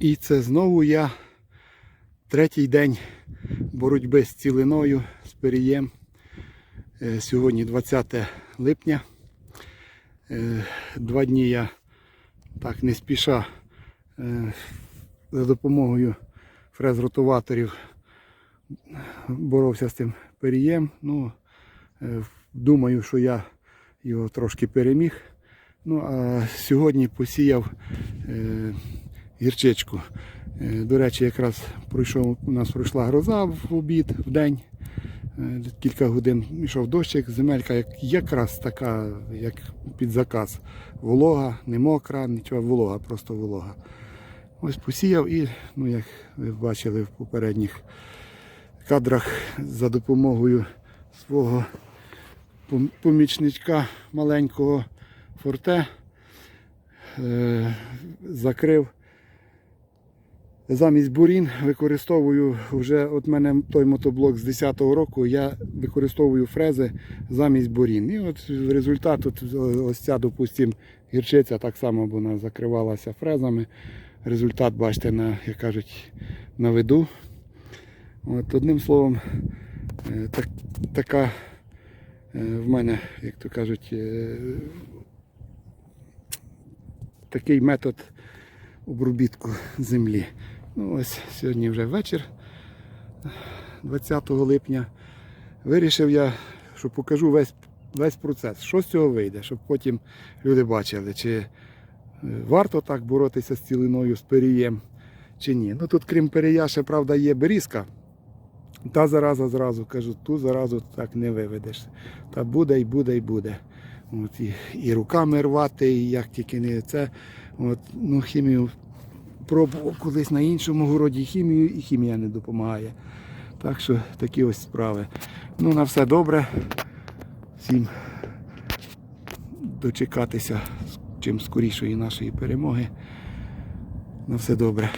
І це знову я третій день боротьби з цілиною, з перієм. Е, Сьогодні 20 липня. Е, Два дні я так не спіша е, за допомогою фрез-ротуваторів боровся з цим перієм. Ну, думаю, що я його трошки переміг. Ну, а сьогодні посіяв гірчичку. Е, До речі, якраз пройшов, у нас пройшла гроза в обід в день. Е, Кілька годин йшов дощик, земелька як, якраз така, як під заказ. Волога, не мокра, нічого, волога, просто волога. Ось посіяв і, ну, як ви бачили в попередніх кадрах, за допомогою свого пом- помічничка маленького форте е, закрив. Замість бурін використовую вже от мене той мотоблок з 10-го року, я використовую фрези замість бурін. І от результат от ось ця, допустим, гірчиця так само вона закривалася фрезами. Результат, бачите, на, як кажуть, на виду. От, одним словом, е, так, така е, в мене, як то кажуть, е, такий метод обробітку землі. Ну ось сьогодні вже вечір, 20 липня. Вирішив я, що покажу весь, весь процес, що з цього вийде, щоб потім люди бачили, чи е, варто так боротися з цілиною, з перієм, чи ні. Ну тут, крім перія, ще правда є берізка. Та зараза зразу кажу, ту заразу так не виведеш. Та буде і буде і буде. От, і, і руками рвати, і як тільки не це. От, ну, хімію пробував колись на іншому городі хімію, і хімія не допомагає. Так що такі ось справи. Ну, на все добре. Всім дочекатися чим скорішої нашої перемоги. На все добре.